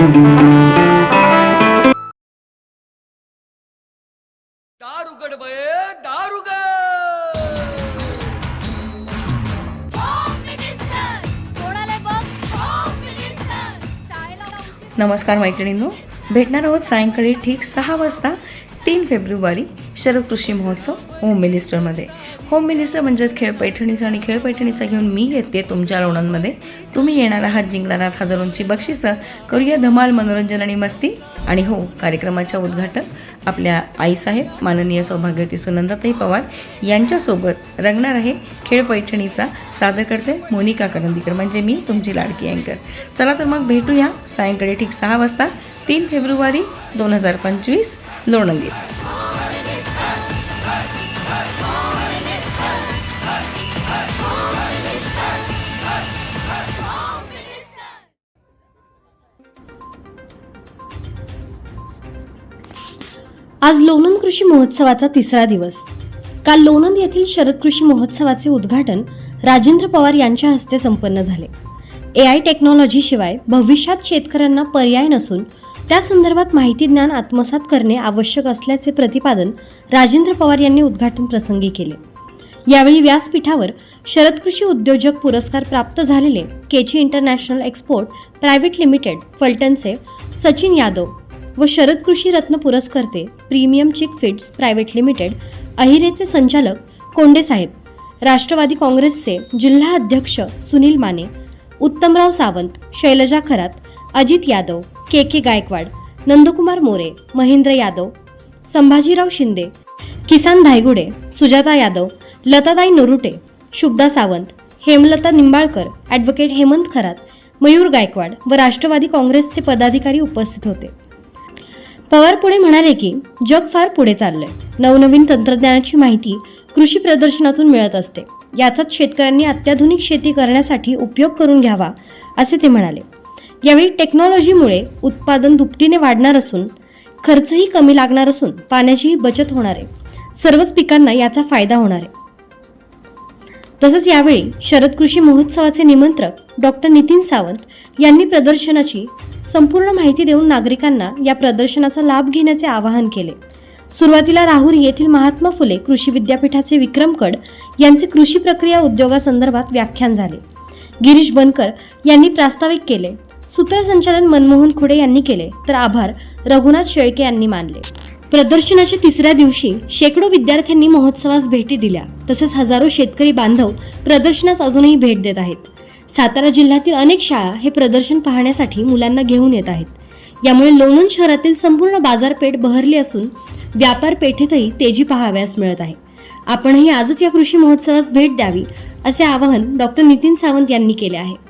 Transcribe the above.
दार उघड दार नमस्कार मैत्रिणींनो भेटणार आहोत सायंकाळी ठीक सहा वाजता तीन फेब्रुवारी शरद कृषी महोत्सव होम मिनिस्टरमध्ये होम मिनिस्टर म्हणजेच खेळ पैठणीचा आणि खेळ पैठणीचा घेऊन मी येते तुमच्या लोणांमध्ये. तुम्ही येणार आहात जिंकणार आहात हजारोंची बक्षिसं. करूया धमाल मनोरंजन आणि मस्ती. आणि हो कार्यक्रमाच्या उद्घाटन आपल्या आईसाहेब माननीय सौभाग्यवती सुनंदाताई पवार यांच्यासोबत रंगणार आहे खेळ पैठणीचा सादर करते मोनिका करंदीकर म्हणजे मी तुमची लाडकी अँकर. चला तर मग भेटूया सायंकाळी ठीक सहा वाजता तीन फेब्रुवारी दोन हजार पंचवीस लोणंदी आज लोणंद कृषी महोत्सवाचा तिसरा दिवस. काल लोणंद येथील शरद कृषी महोत्सवाचे उद्घाटन राजेंद्र पवार यांच्या हस्ते संपन्न झाले. ए आय टेक्नॉलॉजी शिवाय भविष्यात शेतकऱ्यांना पर्याय नसून त्या संदर्भात माहिती ज्ञान आत्मसात करणे आवश्यक असल्याचे प्रतिपादन राजेंद्र पवार यांनी उद्घाटन प्रसंगी केले. यावेळी व्यासपीठावर शरद कृषी उद्योजक पुरस्कार प्राप्त झालेले Kechi international export private limited फलटणचे Sachin Yadav व शरद कृषी रत्न पुरस्कर्ते premium chick feeds private limited अहिरेचे संचालक कोंडे साहेब राष्ट्रवादी काँग्रेसचे जिल्हा अध्यक्ष Sunil Mane Uttamrao Sawant Shailaja Kharat Ajit Yadav K K Gaikwad Nandkumar More Mahendra Yadav Sambhajirao Shinde Kisan Dhaygude Sujata Yadav Latatai Narute Shubhada Sawant Hemlata Nimbalkar advocate Hemant Kharat Mayur Gaikwad व राष्ट्रवादी काँग्रेसचे पदाधिकारी उपस्थित होते. पवार पुढे म्हणाले की जग फार पुढे चाललंय. नवनवीन तंत्रज्ञानाची माहिती कृषी प्रदर्शनातून मिळत असते. याचाच शेतकऱ्यांनी अत्याधुनिक शेती करण्यासाठी उपयोग करून घ्यावा असे ते म्हणाले. यावेळी टेक्नॉलॉजीमुळे उत्पादन दुपटीने वाढणार असून खर्चही कमी लागणार असून पाण्याचीही बचत होणार आहे. सर्वच पिकांना याचा फायदा होणार आहे. तसंच यावेळी शरद कृषी महोत्सवाचे निमंत्रक डॉक्टर नितीन सावंत यांनी प्रदर्शनाची संपूर्ण माहिती देऊन नागरिकांना या प्रदर्शनाचा लाभ घेण्याचे आवाहन केले. सुरुवातीला राहुरी येथील महात्मा फुले कृषी विद्यापीठाचे विक्रमकड यांचे कृषी प्रक्रिया उद्योगासंदर्भात व्याख्यान झाले. गिरीश बनकर यांनी प्रास्ताविक केले. सूत्रसंचालन मनमोहन खुडे यांनी केले. तर आभार. रघुनाथ शेळके यांनी मानले. प्रदर्शनाच्या तिसऱ्या दिवशी शेकडो विद्यार्थ्यांनी महोत्सवास भेटी दिल्या. तसेच हजारो शेतकरी बांधव प्रदर्शनास अजूनही भेट देत आहेत. सातारा जिल्ह्यातील अनेक शाळा हे प्रदर्शन पाहण्यासाठी मुलांना घेऊन येत आहेत. यामुळे लोणंद शहरातील संपूर्ण बाजारपेठ बहरली असून व्यापार पेठेतही तेजी पाहाव्यास मिळत आहे. आपणही आजच या कृषी महोत्सवास भेट द्यावी असे आवाहन डॉक्टर नितीन सावंत यांनी केले आहे.